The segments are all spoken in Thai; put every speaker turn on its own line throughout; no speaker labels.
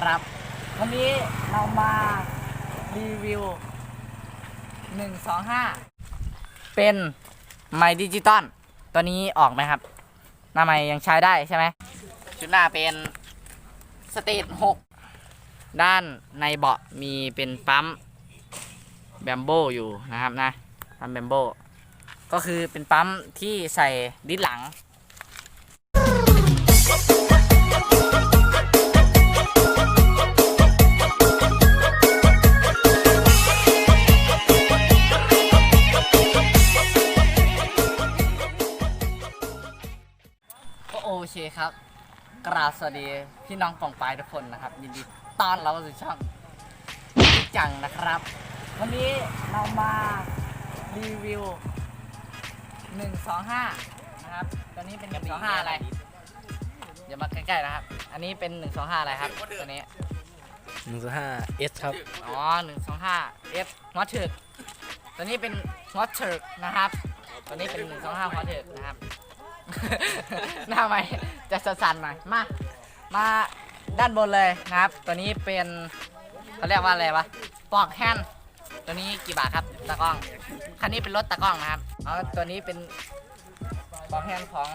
ครับ วันนี้เรามารีวิว 125 เป็นไมดิจิตอลตัวนี้ออกไหมครับ หน้าไมค์ยังใช้ได้ใช่ไหมชุดหน้าเป็นสเตท6ด้านในเบาะมีเป็นปั๊มแบมโบอยู่นะครับนะปั๊มแบมโบก็คือเป็นปั๊มที่ใส่ดิสหลัง เคครับ กราบสวัสดีพี่น้องปองปายทุกคนนะครับ ยินดีต้อนรับเข้าสู่ช่องจังนะครับ วันนี้เรามารีวิว 125 นะครับ ตัวนี้เป็น 125 อะไรเดี๋ยวมาใกล้ๆนะครับ อันนี้เป็น 125 อะไรครับตัวนี้
หนึ่งห้าเอสครับ
อ๋อ125 F หัวถึกตัวนี้เป็นหัวถึกนะครับ ตัวนี้เป็น125หัวถึกนะครับ หน้าไม่จะสั่นๆหน่อยมา มาด้านบนเลยนะครับ ตัวนี้เป็นเขาเรียกว่าอะไรวะปอกแฮนด์ตัวนี้กี่บาทครับตากล้อง คันนี้เป็นรถตากล้องนะครับแล้วตัวนี้เป็นปอกแฮนด์ของ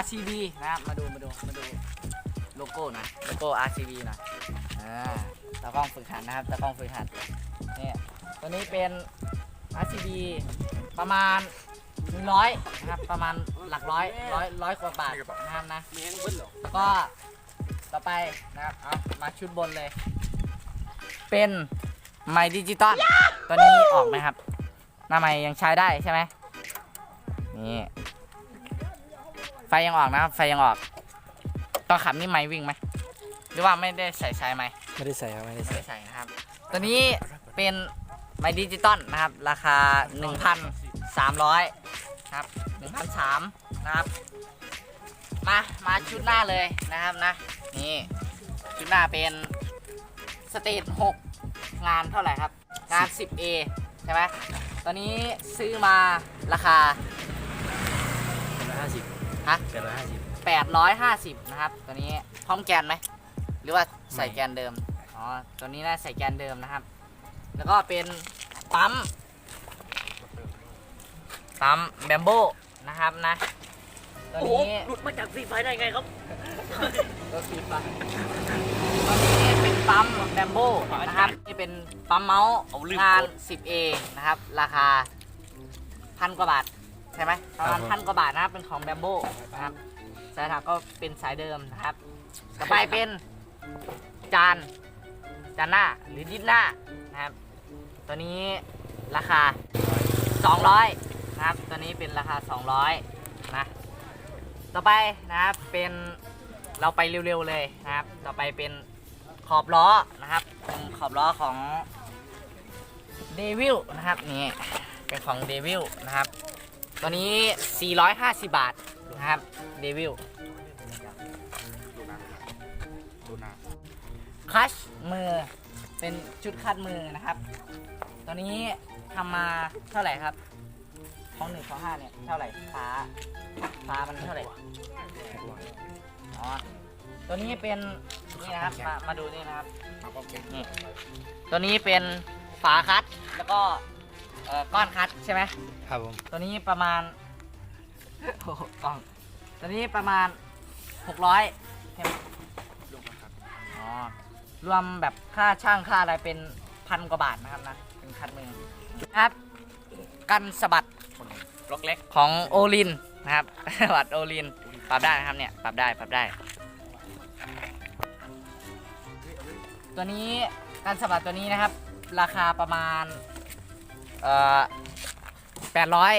RCB นะครับ มาดูมาดูมาดูโลโก้หน่อยโลโก้ RCB หน่อยอ่าตากล้องฝึกหัดนะครับตากล้องฝึกหัดเนี่ยตัวนี้เป็น RCB ประมาณ 100นะครับประมาณหลักร้อยร้อยร้อยกว่าบาทนะครับนะแล้วก็ต่อไปนะครับเอามาชุดบนเลย เป็นไมค์ดิจิตอลตัวนี้ออกไหมครับ หน้าไมค์ยังใช้ได้ใช่ไหมนี่ไฟยังออกนะครับไฟยังออกตอนขับนี่ไมค์วิ่งไหมหรือว่าไม่ได้ใส่ใช้ไหม
ไม่ได้ใส่ครับไม่ได้
ไม่
ใส่
ได้ใส่นะครับ ตัวนี้เป็นไมค์ดิจิตอลนะครับ ราคา 1,300ครับ1,300นะครับ มา มาชุดหน้าเลยนะครับนะ นี่ ชุดหน้าเป็นสเตท6งานเท่าไหร่ครับ งาน 10A ใช่ไหมตอนนี้ซื้อมาราคา
เป็นร้อยห้าสิบ
ฮะ
เป็นร้อยห้าสิบ
850 นะครับ ตัวนี้พร้อมแกนไหม หรือว่าใส่แกนเดิม อ๋อ ตัวนี้น่าใส่แกนเดิมนะครับ แล้วก็เป็นปั๊ม ปั๊มแบมโบนะครับนะตัวนี้
หลุดมาจากฟรีไฟได้ไงครับ
ตัวสีฟ้าตัวนี้เป็นปั๊มแบมโบนะครับนี่เป็นปั๊มเมาส์
เอาลืม
งาน
กด
10A นะครับ ราคาพันกว่าบาท ใช่ไหมประมาณพันกว่าบาทนะครับเป็นของแบมโบนะครับสายถักก็เป็นสายเดิมนะครับ ต่อไปเป็นจานจานหน้าหรือดิสหน้านะครับ ตัวนี้ราคา 200 นะครับ ตัวนี้เป็นราคา 200นะต่อไปนะครับเป็นเราไปเร็วๆเลยนะครับ ต่อไปเป็นขอบล้อนะครับเป็นขอบล้อของเดวิลนะครับนี่เป็นของเดวิลนะครับตัวนี้ 450 บาทนะครับเดวิลคัชมือเป็นชุดคัดมือนะครับ ตัวนี้ทำมาเท่าไหร่ครับ ของหนึ่งของห้าเนี่ยเท่าไหร่ฟ้าฟ้ามันเท่าไหร่อ๋อตัวนี้เป็นนี่นะครับมามาดูนี่นะครับนี่ตัวนี้เป็นฝาคัดแล้วก็เอ่อก้อนคัดใช่ไหม
ครับผม
ตัวนี้ประมาณโอ้โหกล้องตัวนี้ประมาณ600ใช่ไหมอ๋อรวมแบบค่าช่างค่าอะไรเป็นพันกว่าบาทนะครับนะเป็นคันมือนะครับ กันสะบัด
ล็อกเล็ก
ของโอลินนะครับสะบัดโอลิน ปรับได้นะครับเนี่ย ปรับได้ ปรับได้ ตัวนี้การสะบัดตัวนี้นะครับ ราคาประมาณ เอ่อแปดร้อย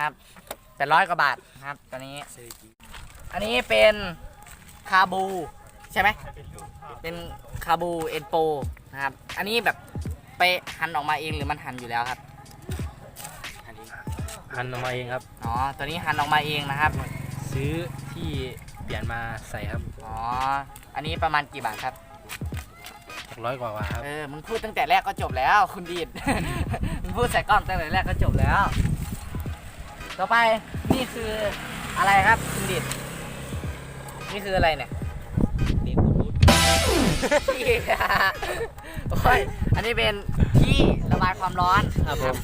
ครับแปดร้อยกว่าบาทนะครับตัวนี้ อันนี้เป็นคาบูใช่ไหม เป็นคาบูเอ็นโปนะครับ อันนี้แบบไปหันออกมาเองหรือมันหันอยู่แล้วครับ
หันออกมาเองครับ
อ๋อ ตัวนี้หันออกมาเองนะครับ
ซื้อที่เปลี่ยนมาใส่ครับ
อ๋อ อันนี้ประมาณกี่บาทครับ
หกร้อยกว่ากว่าครับ
เออ มึงพูดตั้งแต่แรกก็จบแล้ว คุณดีด มึงพูดใส่กล้องตั้งแต่แรกก็จบแล้ว ต่อไปนี่คืออะไรครับคุณดีดนี่คืออะไรเนี่ย
นี่กูรู้
ที่โอ้ยอันนี้เป็นที่ระบายความร้อน
ครับผม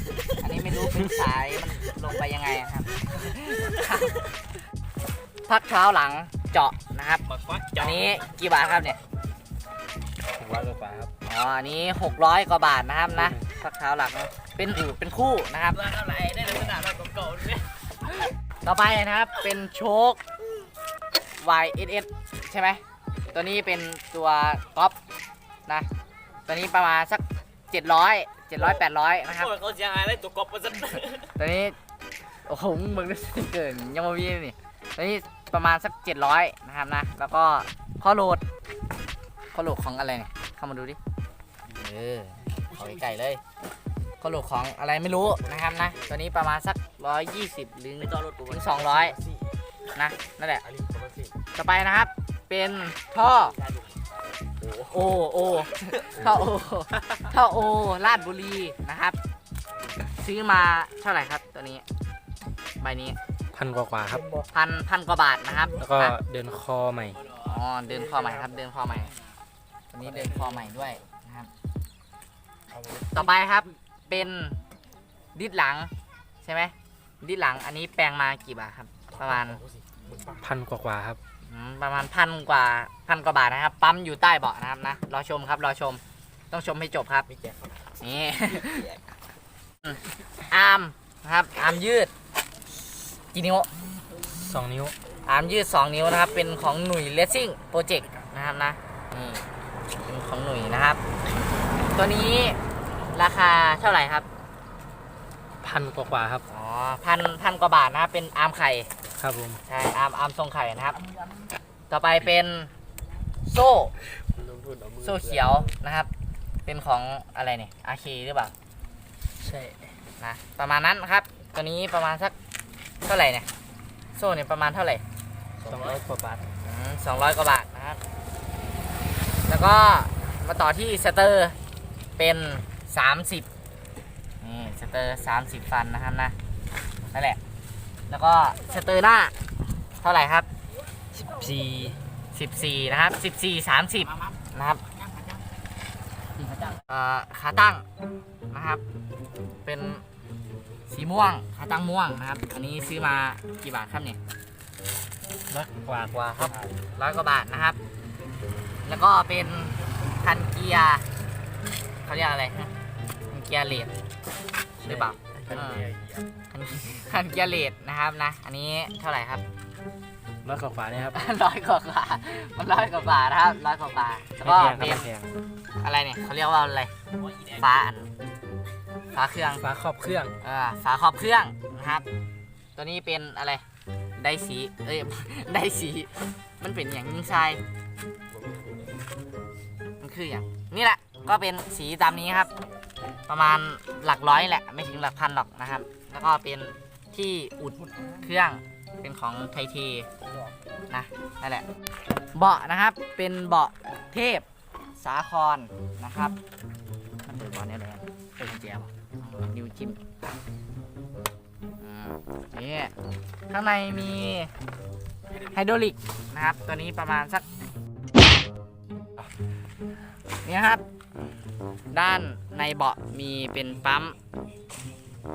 อันนี้ไม่รู้เป็นสายมัน ลงไปยังไงอะครับ พักเท้าหลังเจาะนะครับ
ปักปัก
อันนี้กี่บาทครับเนี่ย
หกร้อยกว่าครับ
อ๋ออันนี้ 600 กว่าบาทนะครับนะพักเท้าหลังเป็นเป็นคู่นะครับ
ร้านอะไรได้ลักษณะแบบเก่าๆเนี่ย
ต่อไปนะครับเป็นโชค YSS ใช่ไหมตัวนี้เป็นตัวก๊อปนะตัวนี้ประมาณสัก 700 700 800นะครับ
โอ้ยเขาเสียหายเลยตัวกบมันจะ
ตัวนี้ โอ้โหมึงดูสิเกินยังมาวีนี่ตัวนี้ประมาณสัก700นะครับนะ แล้วก็ข้อโหลด ข้อโหลดของอะไรเนี่ย เข้ามาดูดิ เออขอไก่เลย ข้อโหลดของอะไรไม่รู้นะครับนะ ตัวนี้ประมาณสัก120หรือ
ไม่ต้องรถกู
ถึง200นะ นั่นแหละ ต่อไปนะครับ เป็นท่อโอโอท่อโอท่อโอลาดบุรีนะครับ ซื้อมาเท่าไหร่ครับตัวนี้ ใบนี้
พันกว่ากว่าครับ
พันพันกว่าบาทนะครับ
แล้วก็
อะ
เดินคอใหม่
อ๋อเดินคอใหม่ครับ เดินคอใหม่ตัวนี้เดินคอใหม่ด้วยนะครับ ต่อไปครับเป็นดิดหลังใช่ไหมดิดหลังอันนี้แปลงมากี่บาทครับ ประมาณ
พันกว่ากว่าครับ
อืมประมาณพันกว่าพันกว่าบาทนะครับ ปั๊มอยู่ใต้เบาะนะครับนะรอชมครับรอชม ต้องชมให้จบครับนี่อืมอาร์มนะครับอาร์มยืด กี่นิ้ว
สองนิ้ว
อาร์มยืด2นิ้วนะครับ เป็นของหนุ่ยเลสซิ่งโปรเจกต์นะครับนะนี่เป็นของหนุ่ยนะครับ ตัวนี้ราคาเท่าไหร่ครับ
พันกว่ากว่าครับ
อ๋อพันพันกว่าบาทนะครับ เป็นอาร์มไข่
ครับผม
ใช่ อาร์มอาร์มทรงไข่นะครับ ต่อไปเป็นโซ่ โซ่เขียวนะครับ เป็นของอะไรเนี่ยอาคีหรือเปล่า
ใช่
นะประมาณนั้นครับ ตัวนี้ประมาณสัก เท่าไหร่เนี่ยโซ่เนี่ยประมาณเท่าไหร่
สองร้อยกว่าบาท
สองร้อยกว่าบาทนะครับ แล้วก็มาต่อที่สเตอร์เป็นสามสิบนี่สเตอร์สามสิบฟันนะครับนะนั่นแหละ แล้วก็สเตอร์หน้าเท่าไหร่ครับ
สิบสี่
สิบสี่นะครับสิบสี่สามสิบนะครับเอ่อขาตั้งนะครับ เป็น สีม่วงขาตั้งม่วงนะครับ อันนี้ซื้อมากี่บาทครับเนี่ย
ร้อยกว่ากว่าครับ
ร้อยกว่าบาทนะครับ แล้วก็เป็นคันเกียร์เขาเรียกอะไรนะคันเกียร์เลดหรือเปล่าเออคันคันเกียร์เลดนะครับนะ อันนี้เท่าไหร่ครับ
ร้อยกว่ากว่าเนี่ยครับ
ร้อยกว่าบาทมันร้อยกว่าบาทนะครับร้อยกว่าบาทแล้วก็
ไม่
เป็น
แพงครับไม่แพง
อะไรเนี่ยเขาเรียกว่าอะไรฝาอัน ฝาเครื่อง
ฟ้าครอบเครื่อง
เออฝาครอบเครื่องนะครับ ตัวนี้เป็นอะไรไดสีเอ้ยไดสีมันเป็นอย่างยิงทรายมันคืออย่างนี่แหละก็เป็นสีตามนี้ครับ ประมาณหลักร้อยแหละ ไม่ถึงหลักพันหรอกนะครับ แล้วก็เป็นที่อุดเครื่องเป็นของไทเทนะนั่นแหละ เบาะนะครับเป็นเบาะเทพสาครนะครับ มันเป็นเบาะเนี่ยเลยเป็นกุญแจบ่ นิ้วจิ้มอืมนี่ข้างในมีไฮดรอลิกนะครับ ตัวนี้ประมาณสักนี่ครับ ด้านในเบาะมีเป็นปั๊ม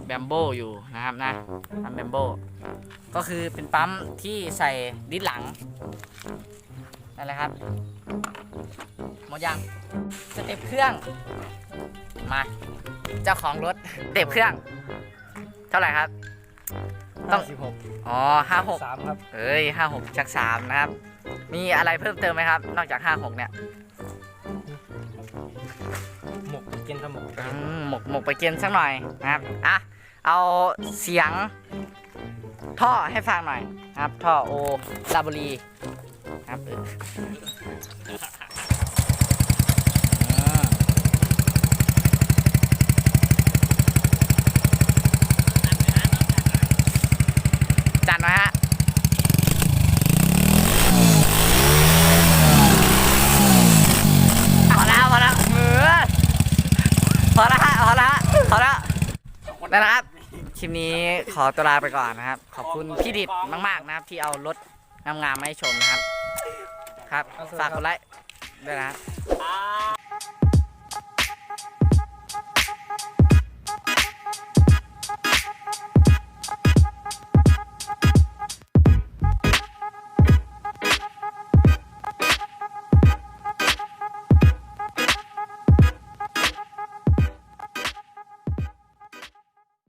แบมโบอยู่นะครับนะปั๊มแบมโบก็คือเป็นปั๊มที่ใส่ดิสหลังนั่นแหละครับหมดยังสเต็ปเครื่องมา เจ้าของรถสเต็ปเครื่อง เท่าไหร่ครับ ต้อง
สิบหก
อ๋อห้าหก
สามครับ
เอ้ยห้าหกจากสามนะครับ มีอะไรเพิ่มเติมไหมครับ นอกจากห้าหกเนี่ย
หมกเกนสมก
อืมหมกหมกไปเกณฑ์สักหน่อยนะครับอะเอาเสียงท่อให้ฟังหน่อยนะครับ ท่อโอลาบุรีครับเอออืมจัดหน่อยฮะ พอแล้วพอแล้วเออพอแล้วฮะพอแล้วฮะพอแล้ว นั่นแหละครับ คลิปนี้ขอตัวลาไปก่อนนะครับ ขอบคุณพี่ดิดมากๆนะครับ ที่เอารถงามๆมาให้ชมนะครับ ครับ ฝากกดไลค์ด้วยนะ
อ่า